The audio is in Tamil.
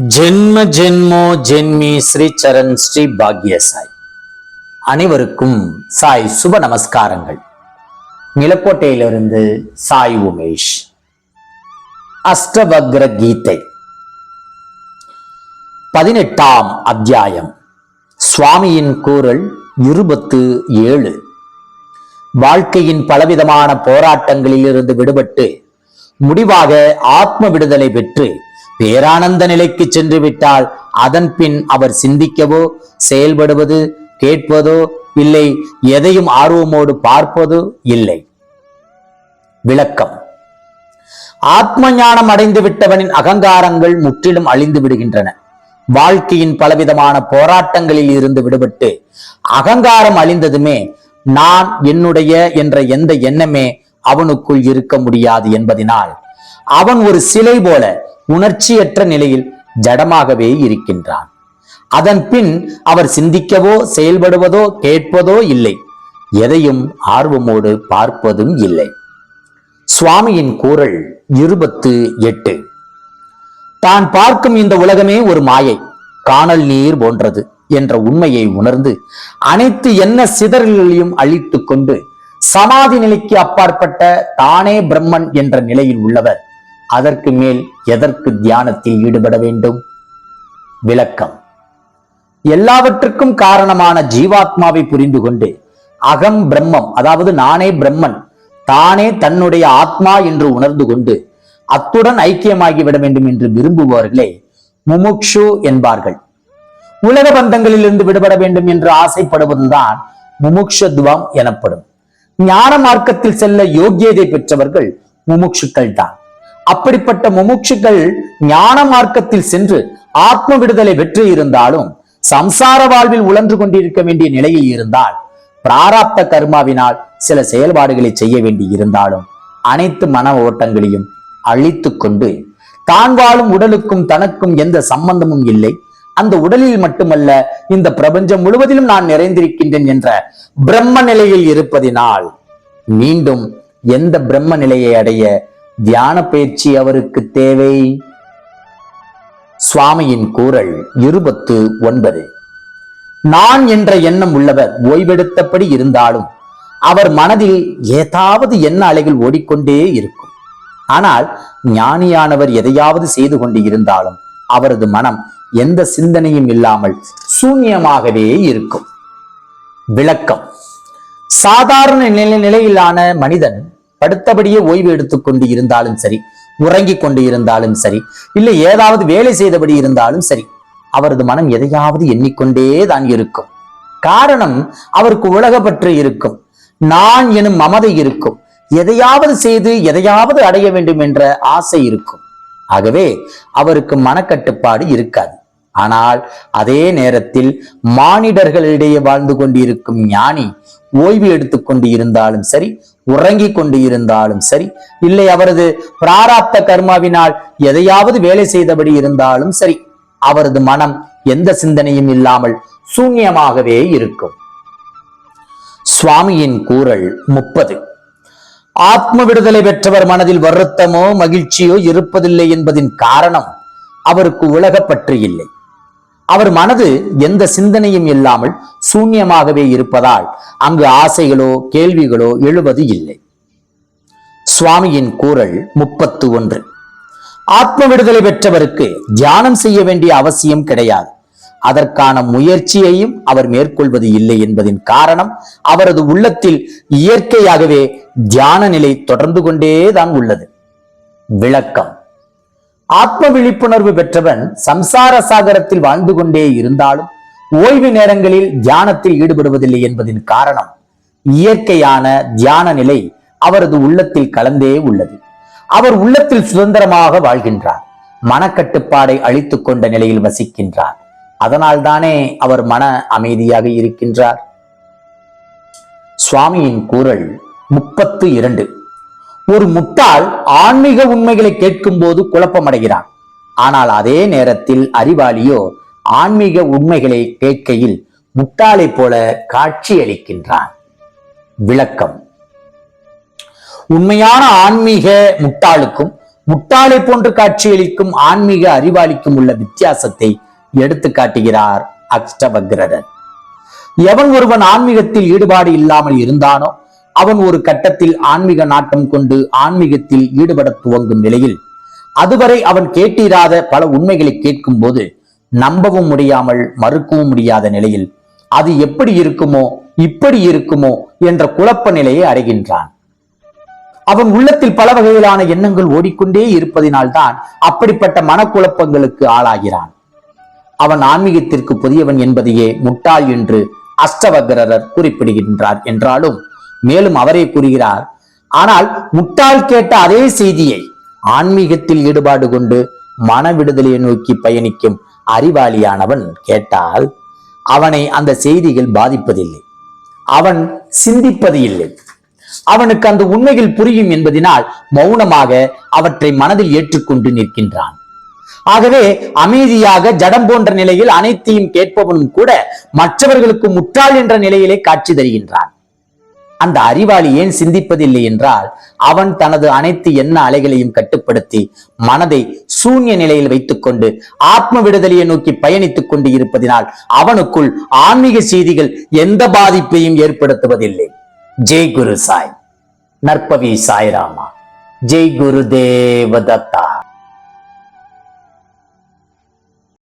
ஜென்ம ஜென்மோ ஜென்மி ஸ்ரீ சரண் ஸ்ரீ பாக்ய சாய். அனைவருக்கும் சாய் சுப நமஸ்காரங்கள். நிலக்கோட்டையிலிருந்து சாய் உமேஷ். அஷ்டவக்ர கீதை. பதினெட்டாம் அத்தியாயம். சுவாமியின் கூறல் இருபத்து ஏழு. வாழ்க்கையின் பலவிதமான போராட்டங்களில் இருந்து விடுபட்டு முடிவாக ஆத்ம விடுதலை பெற்று பேரானந்த நிலைக்கு சென்று விட்டால் அதன் பின் அவர் சிந்திக்கவோ செயல்படுவது கேட்பதோ இல்லை எதையும் ஆர்வமோடு பார்ப்பதோ இல்லை. விளக்கம். ஆத்ம ஞானம் அடைந்து விட்டவனின் அகங்காரங்கள் முற்றிலும் அழிந்து விடுகின்றன. வாழ்க்கையின் பலவிதமான போராட்டங்களில் இருந்து விடுபட்டு அகங்காரம் அழிந்ததுமே நான் என்னுடைய என்ற எந்த எண்ணமே அவனுக்குள் இருக்க முடியாது என்பதினால். அவன் ஒரு சிலை போல உணர்ச்சியற்ற நிலையில் ஜடமாகவே இருக்கின்றான். அதன் பின் அவர் சிந்திக்கவோ செயல்படுவதோ கேட்பதோ இல்லை. எதையும் ஆர்வமோடு பார்ப்பதும் இல்லை. சுவாமியின் கூறல் இருபத்து எட்டு. தான் பார்க்கும் இந்த உலகமே ஒரு மாயை காணல் நீர் போன்றது என்ற உண்மையை உணர்ந்து அனைத்து என்ன சிதறல்களையும் அழித்துக் கொண்டு சமாதி நிலைக்கு அப்பாற்பட்ட தானே பிரம்மன் என்ற நிலையில் உள்ளவர். அதற்கு மேல் எதற்கு தியானத்தில் ஈடுபட வேண்டும்? விளக்கம். எல்லாவற்றுக்கும் காரணமான ஜீவாத்மாவை புரிந்து கொண்டு அகம் பிரம்மம் அதாவது நானே பிரம்மன் தானே தன்னுடைய ஆத்மா என்று உணர்ந்து கொண்டு அத்துடன் ஐக்கியமாகிவிட வேண்டும் என்று விரும்புபவர்களே முமுக்ஷு என்பார்கள். உலக பந்தங்களிலிருந்து விடுபட வேண்டும் என்று ஆசைப்படுவதுதான் முமுக்ஷத்வம் எனப்படும். ஞான மார்க்கத்தில் செல்ல யோக்கியதை பெற்றவர்கள் முமுட்சுக்கள் தான் அப்படிப்பட்ட முமுட்சுக்கள் ஞான மார்க்கத்தில் சென்று ஆத்ம விடுதலை பெற்று இருந்தாலும் சம்சார வாழ்வில் உழன்று கொண்டிருக்க வேண்டிய நிலையில் இருந்தால் பிராராப்த கர்மாவினால் சில செயல்பாடுகளை செய்ய வேண்டி இருந்தாலும் அனைத்து மன ஓட்டங்களையும் அழித்துக் கொண்டு தான் வாழும் உடலுக்கும் தனக்கும் எந்த சம்பந்தமும் இல்லை. அந்த உடலில் மட்டுமல்ல இந்த பிரபஞ்சம் முழுவதிலும் நான் நிறைந்திருக்கின்றேன் என்ற பிரம்ம நிலையில் இருப்பதினால் மீண்டும் எந்த பிரம்ம நிலையை அடைய தியான பயிற்சி அவருக்கு தேவை. சுவாமியின் கூறல் இருபத்து ஒன்பது. நான் என்ற எண்ணம் உள்ளவர் ஓய்வெடுத்தபடி இருந்தாலும் அவர் மனதில் ஏதாவது எண்ண அலைகள் ஓடிக்கொண்டே இருக்கும். ஆனால் ஞானியானவர் எதையாவது செய்து கொண்டு இருந்தாலும் அவரது மனம் எந்த சிந்தனையும் இல்லாமல் சூன்யமாகவே இருக்கும். விளக்கம். சாதாரண நிலை நிலையிலான மனிதன் படுத்தபடியே ஓய்வு எடுத்துக்கொண்டு இருந்தாலும் சரி உறங்கிக் கொண்டு இருந்தாலும் சரி இல்லை ஏதாவது வேலை செய்தபடி இருந்தாலும் சரி அவரது மனம் எதையாவது எண்ணிக்கொண்டே தான் இருக்கும். காரணம் அவருக்கு உலகப்பற்று இருக்கும். நான் எனும் மமதை இருக்கும். எதையாவது செய்து எதையாவது அடைய வேண்டும் என்ற ஆசை இருக்கும். ஆகவே அவருக்கு மனக்கட்டுப்பாடு இருக்காது. ஆனால் அதே நேரத்தில் மானிடர்களிடையே வாழ்ந்து கொண்டிருக்கும் ஞானி ஓய்வு எடுத்துக்கொண்டு இருந்தாலும் சரி உறங்கிக் கொண்டு இருந்தாலும் சரி இல்லை அவரது பிராராப்த கர்மாவினால் எதையாவது வேலை செய்தபடி இருந்தாலும் சரி அவரது மனம் எந்த சிந்தனையும் இல்லாமல் சூன்யமாகவே இருக்கும். சுவாமியின் கூறல் முப்பது. ஆத்ம விடுதலை பெற்றவர் மனதில் வருத்தமோ மகிழ்ச்சியோ இருப்பதில்லை என்பதின் காரணம் அவருக்கு உலகப்பற்று இல்லை. அவர் மனது எந்த சிந்தனையும் இல்லாமல் சூன்யமாகவே இருப்பதால் அங்கு ஆசைகளோ கேள்விகளோ எழுவது இல்லை. சுவாமியின் கூறல் முப்பத்து ஒன்று. ஆத்ம விடுதலை பெற்றவருக்கு தியானம் செய்ய வேண்டிய அவசியம் கிடையாது. அதற்கான முயற்சியையும் அவர் மேற்கொள்வது இல்லை என்பதின் காரணம் அவரது உள்ளத்தில் இயற்கையாகவே தியான நிலை தொடர்ந்து கொண்டேதான் உள்ளது. விளக்கம். ஆத்ம விழிப்புணர்வு பெற்றவன் சம்சார சாகரத்தில் வாழ்ந்து கொண்டே இருந்தாலும் ஓய்வு நேரங்களில் தியானத்தில் ஈடுபடுவதில்லை என்பதின் காரணம் இயற்கையான தியான நிலை அவரது உள்ளத்தில் கலந்தே உள்ளது. அவர் உள்ளத்தில் சுதந்திரமாக வாழ்கின்றார். மனக்கட்டுப்பாடை அழித்துக் கொண்ட நிலையில் வசிக்கின்றார். அதனால்தானே அவர் மன அமைதியாக இருக்கின்றார். சுவாமியின் கூறல் முப்பத்து இரண்டு. ஒரு முட்டாள் ஆன்மீக உண்மைகளை கேட்கும் போது குழப்பமடைகிறான். ஆனால் அதே நேரத்தில் அறிவாளியோ ஆன்மீக உண்மைகளை கேட்கையில் முட்டாளை போல காட்சியளிக்கின்றான். விளக்கம். உண்மையான ஆன்மீக முட்டாளுக்கும் முட்டாளை போன்று காட்சியளிக்கும் ஆன்மீக அறிவாளிக்கும் உள்ள வித்தியாசத்தை எடுத்து காட்டுகிறார் அஷ்டவக்ரர் எவன் ஒருவன் ஆன்மீகத்தில் ஈடுபாடு இல்லாமல் இருந்தானோ அவன் ஒரு கட்டத்தில் ஆன்மீக நாட்டம் கொண்டு ஆன்மீகத்தில் ஈடுபட துவங்கும் நிலையில் அதுவரை அவன் கேட்டிராத பல உண்மைகளை கேட்கும் போது நம்பவும் முடியாமல் மறுக்கவும் முடியாத நிலையில் அது எப்படி இருக்குமோ இப்படி இருக்குமோ என்ற குழப்ப நிலையை அடைகின்றான். அவன் உள்ளத்தில் பல வகையிலான எண்ணங்கள் ஓடிக்கொண்டே இருப்பதினால்தான் அப்படிப்பட்ட மனக்குழப்பங்களுக்கு ஆளாகிறான். அவன் ஆன்மீகத்திற்கு புதியவன் என்பதையே முட்டாள் என்று அஷ்டவக்ரர் குறிப்பிடுகின்றார் என்றாலும் மேலும் அவரே கூறுகிறார் ஆனால் முட்டால் கேட்ட அதே செய்தியை ஆன்மீகத்தில் ஈடுபாடு கொண்டு மன விடுதலையை நோக்கி பயணிக்கும் அறிவாளியானவன் கேட்டால் அவனை அந்த செய்திகள் பாதிப்பதில்லை. அவன் சிந்திப்பது இல்லை அவனுக்கு அந்த உண்மைகள் புரியும் என்பதினால் மௌனமாக அவற்றை மனதில் ஏற்றுக்கொண்டு நிற்கின்றான். ஆகவே அமைதியாக ஜடம் போன்ற நிலையில் அனைத்தையும் கேட்பவனும் கூட மற்றவர்களுக்கு முட்டாள் என்ற நிலையிலே காட்சி தருகின்றான். அந்த அறிவாளி ஏன் சிந்திப்பதில்லை என்றால் அவன் தனது அனைத்து எண்ண அலைகளையும் கட்டுப்படுத்தி மனதை சூன்ய நிலையில் வைத்துக்கொண்டு ஆத்ம விடுதலையை நோக்கி பயணித்துக் கொண்டு இருப்பதினால் அவனுக்குள் ஆன்மீக செய்திகள் எந்த பாதிப்பையும் ஏற்படுத்துவதில்லை. ஜெய் குரு சாய். நற்பவி சாய்ராமா. ஜெய் குரு தேவதத்தா.